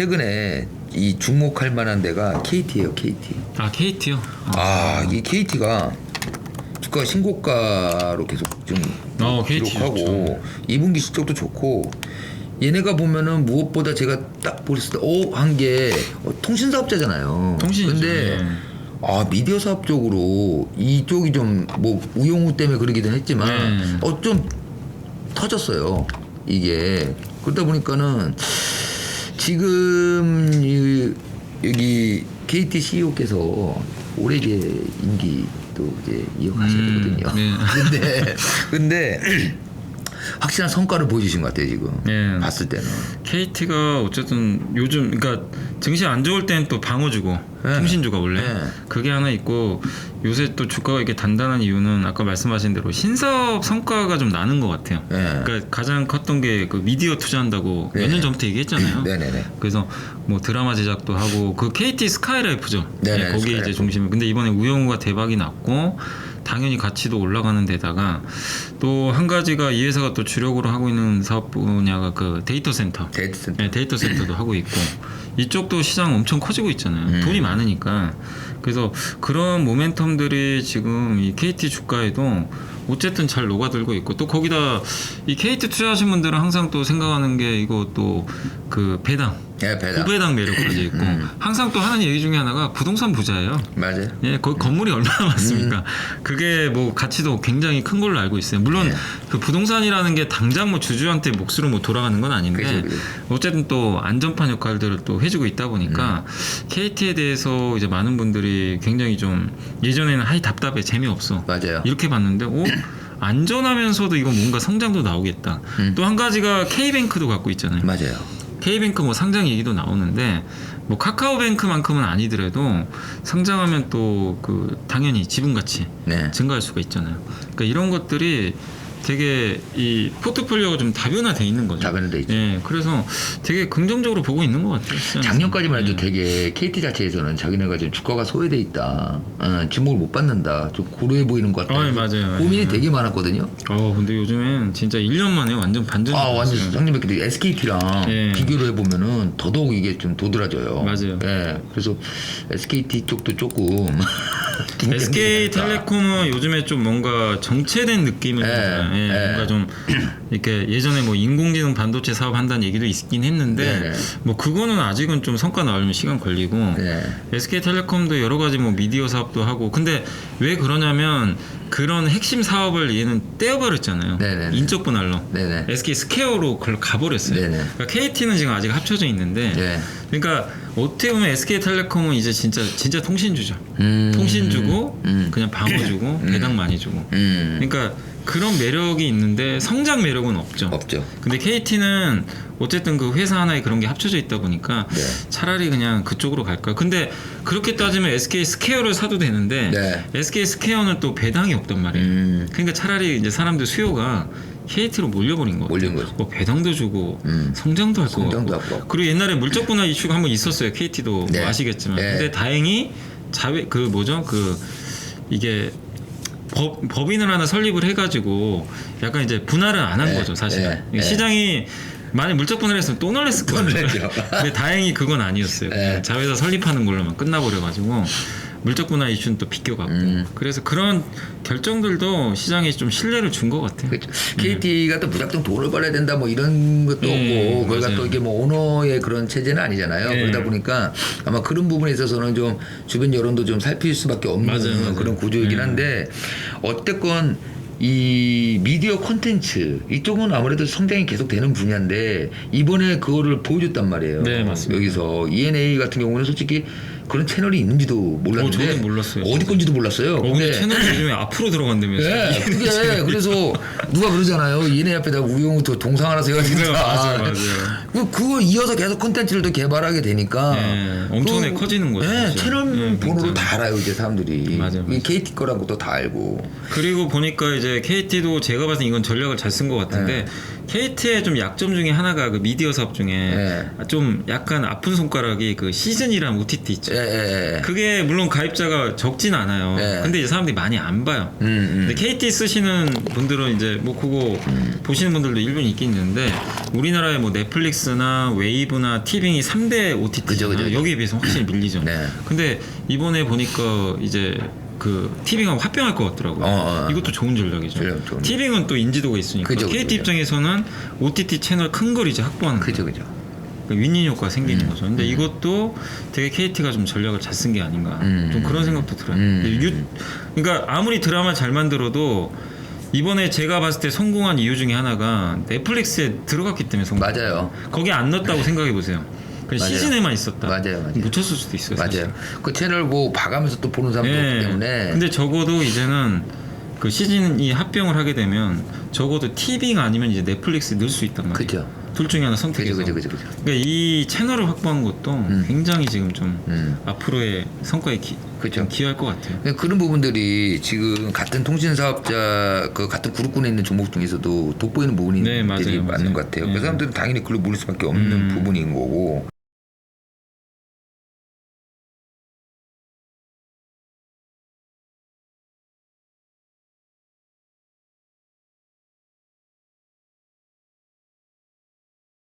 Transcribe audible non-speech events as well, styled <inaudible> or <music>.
최근에 이 주목할 만한 데가 KT예요, KT. 아 KT요. 아, 이 KT가 주가 신고가로 계속 좀 어, KT 기록하고 좋죠. 2분기 실적도 좋고 얘네가 보면은 무엇보다 제가 딱 보셨을 때오한게 통신 사업자잖아요. 통신이죠. 근데 네. 아 미디어 사업 쪽으로 이쪽이 좀 뭐 우용우 때문에 그러기도 했지만 네. 어좀 터졌어요. 이게 그러다 보니까는 지금 이, 여기 KT CEO께서 올해 이제 임기도 이제 이어가셔야 음, 되거든요. 네. <laughs> 근데 근데 <laughs> 확실한 성과를 보여주신 것 같아요 지금 네. 봤을 때는. KT가 어쨌든 요즘 그러니까 증시 안 좋을 때는 또 방어주고 네. 통신주가 원래 네. 그게 하나 있고 요새 또 주가가 이렇게 단단한 이유는 아까 말씀하신 대로 신사업 성과가 좀 나는 것 같아요. 네. 그러니까 가장 컸던 게 그 미디어 투자한다고 네. 몇년 전부터 얘기했잖아요. 네네네. 그래서 뭐 드라마 제작도 하고 그 KT 스카이라이프죠. 네네, 네, 거기 스카이라이프. 이제 중심을. 근데 이번에 우영우가 대박이 났고 당연히 가치도 올라가는 데다가 또 한 가지가 이 회사가 또 주력으로 하고 있는 사업 분야가 그 데이터 센터. 데이터 센터. 네, 데이터 센터도 하고 있고 이쪽도 시장 엄청 커지고 있잖아요. 음. 돈이 많으니까. 그래서 그런 모멘텀들이 지금 이 KT 주가에도 어쨌든 잘 녹아들고 있고 또 거기다 이 KT 투자하신 분들은 항상 또 생각하는 게 이거 또 그 배당, 예, 배당. 구배당 매력까지 있고 음. 항상 또 하는 얘기 중에 하나가 부동산 부자예요. 맞아요. 예, 거기 건물이 얼마나 많습니까? 음. 그게 뭐 가치도 굉장히 큰 걸로 알고 있어요. 물론 네. 그 부동산이라는 게 당장 뭐 주주한테 몫으로 뭐 돌아가는 건 아닌데 그죠, 그죠. 어쨌든 또 안전판 역할들을 또 해주고 있다 보니까 음. KT에 대해서 이제 많은 분들이 굉장히 좀 예전에는 하이 답답해 재미없어 맞아요. 이렇게 봤는데 오 안전하면서도 이거 뭔가 성장도 나오겠다. 음. 또한 가지가 K뱅크도 갖고 있잖아요. 맞아요. K뱅크 뭐 상장 얘기도 나오는데 뭐 카카오뱅크만큼은 아니더라도 상장하면 또 그 당연히 지분 가치 네. 증가할 수가 있잖아요. 그러니까 이런 것들이 되게 이 포트폴리오가 좀 다변화돼 있는 거죠. 다변화돼 있죠. 예, 그래서 되게 긍정적으로 보고 있는 것 같아요. 시장에서. 작년까지만 해도 예. 되게 KT 자체에서는 자기네가 지금 주가가 소외돼 있다, 어, 주목을 못 받는다, 좀 고루해 보이는 것 같다. 아, 맞아요. 고민이 예. 되게 많았거든요. 어, 근데 요즘엔 진짜 1년 만에 완전 반전. 아 완전 상님뵙기도 SKT랑 예. 비교를 해 보면은 더더욱 이게 좀 도드라져요. 맞아요. 예, 그래서 SKT 쪽도 조금 <laughs> SK 텔레콤은 요즘에 좀 뭔가 정체된 느낌을 예. 예, 예. 뭔가 좀 이렇게 예전에 뭐 인공지능 반도체 사업 한다는 얘기도 있긴 했는데 네. 뭐 그거는 아직은 좀 성과 나오려면 시간 걸리고 네. SK 텔레콤도 여러 가지 뭐 미디어 사업도 하고 근데 왜 그러냐면 그런 핵심 사업을 얘는 떼어버렸잖아요. 네, 네. 인적 분할로. 네네. SK 스퀘어로 그걸 가버렸어요. 네네. 그러니까 KT는 지금 아직 합쳐져 있는데 네. 그러니까 어떻게 보면 SK텔레콤은 이제 진짜 진짜 통신주죠. 음. 통신주고 음. 그냥 방어주고 배당 많이 주고. 음. 그러니까 그런 매력이 있는데 성장 매력은 없죠. 없죠. 근데 KT는 어쨌든 그 회사 하나에 그런 게 합쳐져 있다 보니까 네. 차라리 그냥 그쪽으로 갈까. 근데 그렇게 따지면 SK 스퀘어를 사도 되는데 네. SK 스퀘어는 또 배당이 없단 말이에요. 음. 그러니까 차라리 이제 사람들 수요가 KT로 몰려버린 거. 몰린 거죠. 뭐 배당도 주고 음. 성장도 할 거 성장도 같고. 하고. 그리고 옛날에 물적 분할 이슈가 한번 있었어요. KT도 네. 뭐 아시겠지만. 네. 근데 다행히 자회 그 뭐죠? 그 이게 법, 법인을 하나 설립을 해가지고 약간 이제 분할을 안 한 네. 거죠 사실은 네. 네. 시장이 만약 물적 분할했으면 또 놀랬을 거예요. 근데 다행히 그건 아니었어요. 네. 자회사 설립하는 걸로만 끝나버려가지고 물적 분할 이슈는 또 비껴갖고 음. 그래서 그런 결정들도 시장에 좀 신뢰를 준 것 같아요. 그렇죠. KT가 또 무작정 돈을 벌어야 된다 뭐 이런 것도 네, 없고 거기가 맞아요. 또 이게 뭐 오너의 그런 체제는 아니잖아요. 네. 그러다 보니까 아마 그런 부분에 있어서는 좀 주변 여론도 좀 살필 수밖에 없는 맞아요, 맞아요. 그런 구조이긴 네. 한데 어쨌건 이 미디어 콘텐츠 이쪽은 아무래도 성장이 계속 되는 분야인데 이번에 그거를 보여줬단 말이에요. 네, 맞습니다. 여기서 ENA 같은 경우는 솔직히 그런 채널이 있는지도 몰랐는데 어, 몰랐어요, 어디. 건지도 몰랐어요. 어, 근데 채널이 요즘에 앞으로 들어간다면서요? 예, 그게 <laughs> 그래서 누가 그러잖아요. 얘네 앞에다 우영우 또 동상 하나 세워가지고 <laughs> 네, 맞아요, 아, 맞아요. 그 그거 이어서 계속 콘텐츠를 또 개발하게 되니까 네, 엄청나게 커지는 거죠, 예. 채널 네, 번호를 굉장히. 다 알아요 이제 사람들이. 맞아요, 맞아요. 이 KT 거라고 또 다 알고. 그리고 보니까 이제 KT도 제가 봐서 이건 전략을 잘 쓴 것 같은데 KT의 좀 약점 중에 하나가 그 미디어 사업 중에 예. 좀 약간 아픈 손가락이 그 시즌이란 OTT 있죠. 예, 예, 예. 그게 물론 가입자가 적진 않아요. 예. 근데 이제 사람들이 많이 안 봐요. 음, 음. 근데 KT 쓰시는 분들은 이제 뭐 그거 보시는 분들도 일본이 있긴 있는데 우리나라의 뭐 넷플릭스 나 웨이브나 티빙이 3대 OTT 그죠, 그죠, 그죠. 여기에 비해서 확실히 밀리죠. 네. 근데 이번에 보니까 이제 그 티빙하고 합병할 것 같더라고요. 어, 어. 이것도 좋은 전략이죠. 전략, 좋은 티빙은 또 인지도가 있으니까 그죠, KT 그죠. 입장에서는 OTT 채널 큰 걸 이제 확보하는. 그죠, 그죠. 그 윈윈 효과가 생기는 거죠. 근데 이것도 되게 KT가 좀 전략을 잘 쓴 게 아닌가. 음. 좀 그런 생각도 들어요. 음. 유, 그러니까 아무리 드라마 잘 만들어도 이번에 제가 봤을 때 성공한 이유 중에 하나가 넷플릭스에 들어갔기 때문에 성공. 맞아요. 거기 안 넣었다고 생각해 보세요. 그 맞아요. 시즌에만 있었다. 맞아요, 맞아요. 묻혔을 수도 있어요. 사실. 맞아요. 그 채널 뭐 봐가면서 또 보는 사람도 예. 있기 때문에. 근데 적어도 이제는 그 시즌이 합병을 하게 되면 적어도 TV가 아니면 이제 넷플릭스에 넣을 수 있단 말이에요. 그죠. 둘 중에 하나 선택해서. 그죠, 그죠, 그죠. 그러니까 이 채널을 확보한 것도 굉장히 지금 좀 음. 앞으로의 성과에 기, 그죠. 좀 기여할 것 같아요. 그러니까 그런 부분들이 지금 같은 통신 사업자 그 같은 그룹군에 있는 종목 중에서도 돋보이는 부분이 네, 맞아요, 되게 맞아요. 맞는 것 같아요. 네. 그 사람들은 당연히 그걸 물을 수밖에 없는 음. 부분인 거고.